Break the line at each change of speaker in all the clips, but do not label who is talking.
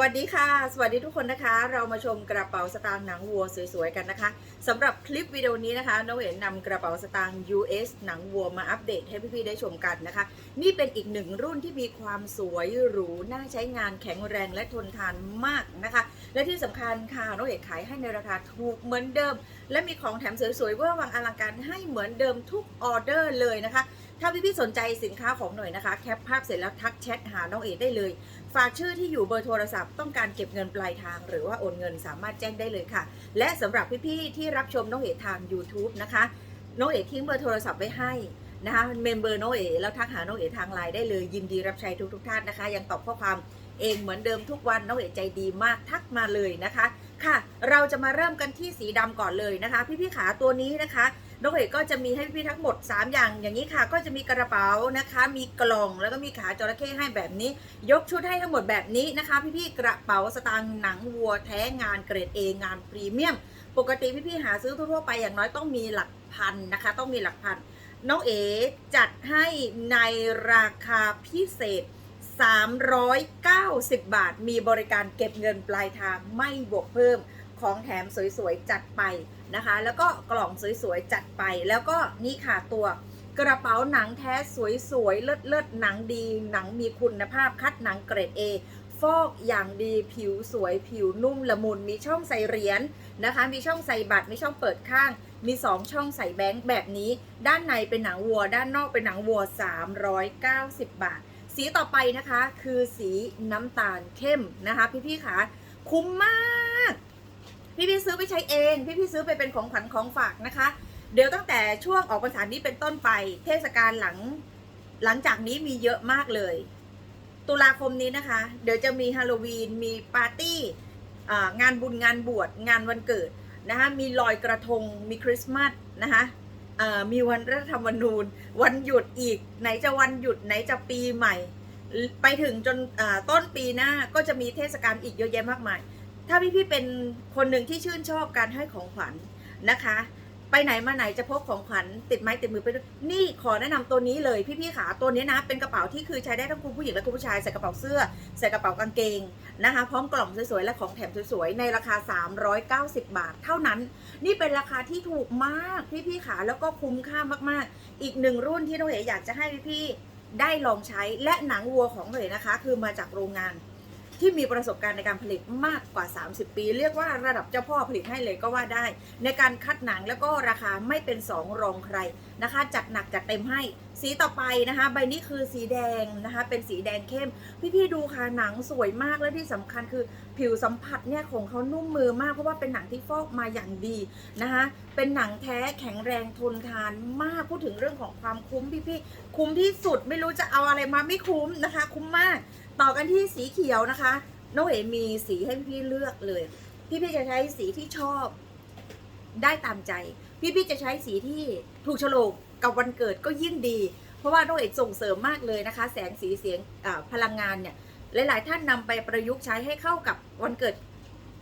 วัสดีค่ะ สวัสดีทุกคนนะคะ เรามาชมกระเป๋าสตางค์หนังวัวสวยๆกันนะคะสำหรับคลิปวิดีโอนี้นะคะน้องเอ๋นำกระเป๋าสตางค์ US หนังวัวมาอัปเดตให้พี่ๆได้ชมกันนะคะ นี่เป็นอีกหนึ่งรุ่นที่มีความสวยหรูน่าใช้งานแข็งแรงและทนทานมากนะคะ และที่สำคัญค่ะน้องเอ๋ขายให้ในราคาถูกเหมือนเดิม และมีของแถมสวยๆเวอร์วังอลังการให้เหมือนเดิมทุกออเดอร์เลยนะคะ ถ้าพี่ๆสนใจสินค้าของหน่อยนะคะ แคปภาพเสร็จแล้วทักแชทหาน้องเอ๋ได้เลย ฝากชื่อที่อยู่เบอร์โทรศัพท์ต้องการเก็บเงินปลายทาง หรือว่าโอนเงินสามารถแจ้งได้เลยค่ะ และสำหรับพี่ๆที่รับชมน้องเอ๋ทาง YouTube นะคะน้องเอ๋ทิ้งเบอร์โทรศัพท์ไว้ให้นะคะเมมเบอร์น้องเอ๋แล้วทักหาน้องเอ๋ทางไลน์ได้เลยยินดีรับใช้ทุกๆท่านนะคะ ยังตอบข้อความเองเหมือนเดิมทุกวันน้องเอ๋ใจดีมากทักมาเลยนะคะ ค่ะ เราจะมาเริ่มกันที่สีดำก่อนเลยนะคะ พี่ๆขาตัวนี้นะคะ น้องเอกก็จะมีให้พี่ทั้งหมด 3 อย่างอย่างนี้ค่ะ ก็จะมีกระเป๋านะคะ มีกล่องแล้วก็มีขาจระเข้ให้แบบนี้ ยกชุดให้ทั้งหมดแบบนี้นะคะ พี่ๆกระเป๋าสตางค์หนังวัวแท้งานเกรดเองานพรีเมียม ปกติพี่ๆหาซื้อทั่วๆไปอย่างน้อยต้องมีหลักพันนะคะ ต้องมีหลักพันน้องเอจัดให้ในราคาพิเศษ 390 บาท มีบริการเก็บเงินปลายทางไม่บวกเพิ่ม ของแถมสวยๆจัดไปนะคะ แล้วก็กล่องสวยๆจัดไป แล้วก็นี่ค่ะตัวกระเป๋าหนังแท้สวยๆเลิศๆหนังดี หนังมีคุณภาพคัดหนังเกรด A ฟอกอย่างดีผิวสวยผิวนุ่มละมุนมีช่องใส่เหรียญนะคะ มีช่องใส่บัตรมีช่องเปิดข้าง มี 2 ช่องใส่แบงค์แบบนี้ ด้านในเป็นหนังวัว ด้านนอกเป็นหนังวัว 390 บาท สีต่อไปนะคะคือสีน้ำตาลเข้มนะคะ พี่ๆคะคุ้มมาก พี่พี่ๆซื้อไปใช้เอง พี่พี่ๆซื้อไปเป็นของขวัญของฝากนะคะ เดี๋ยวตั้งแต่ช่วงออกพรรษานี้เป็นต้นไป เทศกาลหลังหลังจากนี้มีเยอะมากเลย ตุลาคมนี้นะคะ เดี๋ยวจะมีฮาโลวีน มีปาร์ตี้งานบุญงานบวชงานวันเกิดนะคะมีลอยกระทงมีคริสต์มาสนะคะมีวันรัฐธรรมนูญ วันหยุดอีก ไหนจะวันหยุดไหนจะปีใหม่ ไปถึงจนต้นปีหน้าก็จะมีเทศกาลอีกเยอะแยะมากมาย ถ้าพี่ๆเป็นคนหนึ่งที่ชื่นชอบการให้ของขวัญนะคะ ไปไหนมาไหนจะพกของขวัญติดไม้ติดมือไปด้วยนี่ขอแนะนำตัวนี้เลยพี่ๆขาตัวนี้นะ เป็นกระเป๋าที่คือใช้ได้ทั้งคุณผู้หญิงและคุณผู้ชายใส่กระเป๋าเสื้อใส่กระเป๋ากางเกงนะคะ พร้อมกล่องสวยๆและของแถมสวยๆในราคา 390 บาท เท่านั้น นี่เป็นราคาที่ถูกมากพี่ๆขาแล้วก็คุ้มค่ามากๆ อีกหนึ่งรุ่นที่น้องเอ๋อยากจะให้พี่ๆได้ลองใช้และหนังวัวของเอ๋นะคะ คือมาจากโรงงาน ที่มีประสบการณ์ในการผลิตมากกว่า 30 ปี เรียกว่าระดับเจ้าพ่อผลิตให้เลยก็ว่าได้ ในการคัดหนังแล้วก็ราคาไม่เป็นสองรองใครนะคะ จัดหนักจัดเต็มให้ สีต่อไปนะคะ ใบนี้คือสีแดงนะคะ เป็นสีแดงเข้ม พี่ๆดูค่ะหนังสวยมากและที่สำคัญคือผิวสัมผัสเนี่ยของเขานุ่มมือมากเพราะว่าเป็นหนังที่ฟอกมาอย่างดีนะคะ เป็นหนังแท้แข็งแรงทนทานมากพูดถึงเรื่องของความคุ้มพี่ๆคุ้มที่สุดไม่รู้จะเอาอะไรมาไม่คุ้มนะคะ คุ้มมาก ต่อกันที่สีเขียวนะคะน้องเอ๋มีสีให้พี่เลือกเลย พี่ๆจะใช้สีที่ชอบได้ตามใจ พี่ๆจะใช้สีที่ถูกโฉลกกับวันเกิดก็ยิ่งดี เพราะว่าน้องเอ๋ส่งเสริมมากเลยนะคะ แสงสีเสียงพลังงานเนี่ยหลาย ๆ ท่านนำไปประยุกต์ใช้ให้เข้ากับวันเกิด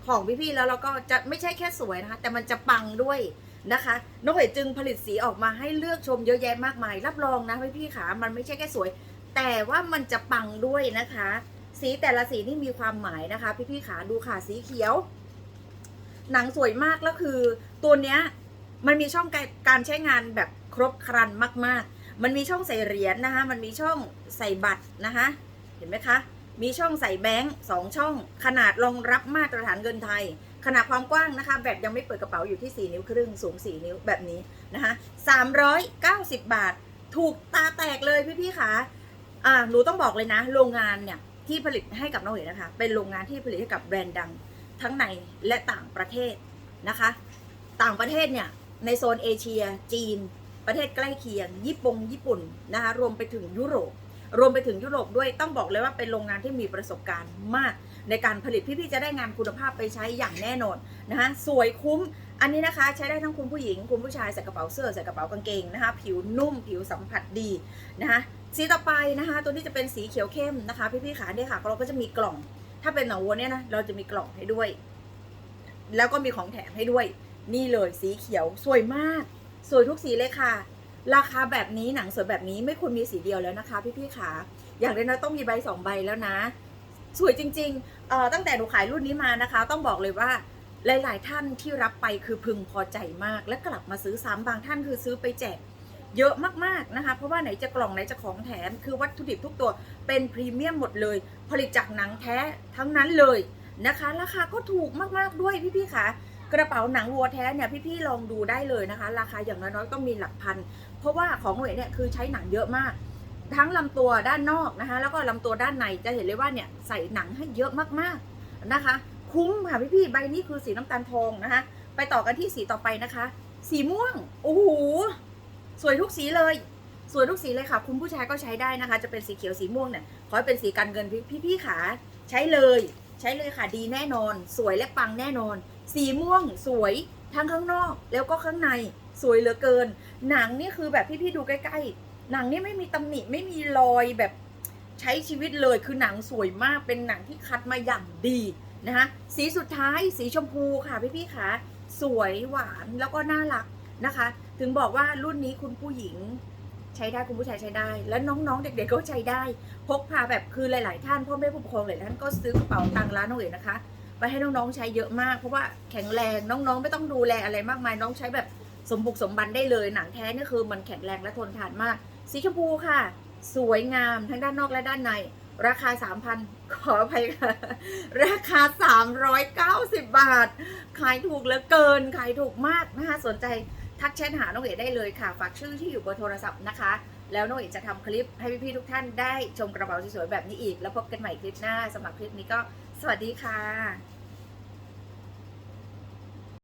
ของพี่ๆแล้วเราก็จะไม่ใช่แค่สวยนะคะ แต่มันจะปังด้วยนะคะน้องเอ๋จึงผลิตสีออกมาให้เลือกชมเยอะแยะมากมาย รับรองนะพี่ๆขามันไม่ใช่แค่สวย แต่ว่ามันจะปังด้วยนะคะ สีแต่ละสีนี่มีความหมายนะคะ พี่ๆขาดูค่ะสีเขียว หนังสวยมากแล้วคือ ตัวเนี้ยมันมีช่องการใช้งานแบบครบครันมาก ๆ มันมีช่องใส่เหรียญนะคะ มันมีช่องใส่บัตรนะคะ เห็นไหมคะ มีช่องใส่แบงค์สองช่อง ขนาดรองรับมาตรฐานเงินไทย ขนาดความกว้างนะคะ แบบยังไม่เปิดกระเป๋าอยู่ที่ 4 นิ้วครึ่ง สูง 4 นิ้วแบบนี้นะคะ390 บาท ถูกตาแตกเลยพี่ๆค่ะ อ่าหนูต้องบอกเลยนะ โรงงานเนี่ยที่ผลิตให้กับน้องเอ๋นะคะ เป็นโรงงานที่ผลิตให้กับแบรนด์ดังทั้งในและต่างประเทศนะคะ ต่างประเทศเนี่ยในโซนเอเชีย จีน ประเทศใกล้เคียง ญี่ปุ่งญี่ปุ่นนะคะรวมไปถึงยุโรป รวมไปถึงยุโรปด้วยต้องบอกเลยว่าเป็นโรงงานที่มีประสบการณ์มาก ในการผลิตพี่ๆจะได้งานคุณภาพไปใช้อย่างแน่นอนนะคะสวยคุ้มอันนี้นะคะใช้ได้ทั้งคุณผู้หญิงคุณผู้ชายใส่กระเป๋าเสื้อใส่กระเป๋ากางเกงนะคะ ผิวนุ่มผิวสัมผัสดีนะคะ สีต่อไปนะคะ ตัวนี้จะเป็นสีเขียวเข้มนะคะ พี่ๆขาเนี่ยค่ะเราก็จะมีกล่อง ถ้าเป็นหนังวัวเนี่ยนะเราจะมีกล่องให้ด้วย แล้วก็มีของแถมให้ด้วย นี่เลยสีเขียวสวยมาก สวยทุกสีเลยค่ะ ราคาแบบนี้หนังสวยแบบนี้ไม่ควรมีสีเดียวแล้วนะคะ พี่ๆขาอย่างน้อยๆต้องมีใบสองใบแล้วนะ สวยจริงๆเอ่อตั้งแต่หนูขายรุ่นนี้มานะคะ ต้องบอกเลยว่าหลาย ๆ ท่านที่รับไปคือพึงพอใจมาก และกลับมาซื้อซ้ำบางท่านคือซื้อไปแจก เยอะมากๆนะคะ เพราะว่าไหนจะกล่องไหนจะของแถม คือวัตถุดิบทุกตัวเป็นพรีเมียมหมดเลย ผลิตจากหนังแท้ทั้งนั้นเลยนะคะ ราคาก็ถูกมากๆด้วยพี่ๆค่ะกระเป๋าหนังวัวแท้เนี่ยพี่ๆลองดูได้เลยนะคะ ราคาอย่างน้อยๆต้องมีหลักพัน เพราะว่าของเหวยเนี่ยคือใช้หนังเยอะมาก ทั้งลำตัวด้านนอกนะคะ แล้วก็ลำตัวด้านในจะเห็นเลยว่าเนี่ยใส่หนังให้เยอะมากๆนะคะ คุ้มค่ะพี่ๆใบนี้คือสีน้ำตาลทองนะคะ ไปต่อกันที่สีต่อไปนะคะ สีม่วงโอ้โห สวยทุกสีเลย สวยทุกสีเลยค่ะ คุณผู้ชายก็ใช้ได้นะคะ จะเป็นสีเขียวสีม่วงเนี่ยขอให้เป็นสีการเงินพี่พี่ๆขาใช้เลย ใช้เลยค่ะดีแน่นอน สวยและปังแน่นอน สีม่วงสวยทั้งข้างนอกแล้วก็ข้างในสวยเหลือเกิน หนังนี่คือแบบพี่ๆดูใกล้ๆ หนังนี่ไม่มีตำหนิไม่มีรอยแบบใช้ชีวิตเลยคือหนังสวยมากเป็นหนังที่คัดมาอย่างดีนะคะสีสุดท้ายสีชมพูค่ะพี่ๆค่ะสวยหวานแล้วก็น่ารักนะคะ ถึงบอกว่ารุ่นนี้คุณผู้หญิงใช้ได้คุณผู้ชายใช้ได้ และน้องๆ เด็กๆก็ใช้ได้ พกพาแบบคือหลาย ๆ ท่านพ่อแม่ผู้ปกครองหลายท่านก็ซื้อกระเป๋าตังค์ร้านน้องเอ๋นะคะไปให้น้องๆใช้เยอะมาก เพราะว่าแข็งแรงน้องๆ ไม่ต้องดูแลอะไรมากมายน้องใช้แบบสมบุกสมบันได้เลย หนังแท้นี่คือมันแข็งแรงและทนทานมาก สีชมพูค่ะ สวยงามทั้งด้านนอกและด้านใน ราคา 3,000 ขออภัยค่ะ ราคา 390 บาท ขายถูกเหลือเกิน ขายถูกมากนะคะสนใจ ทักแชทหาน้องเอ๋ได้เลยค่ะ ฝากชื่อที่อยู่เบอร์โทรศัพท์นะคะ แล้วน้องเอ๋จะทำคลิปให้พี่ๆทุกท่านได้ชมกระเป๋าสวยๆแบบนี้อีก แล้วพบกันใหม่คลิปหน้าสำหรับคลิปนี้ก็สวัสดีค่ะ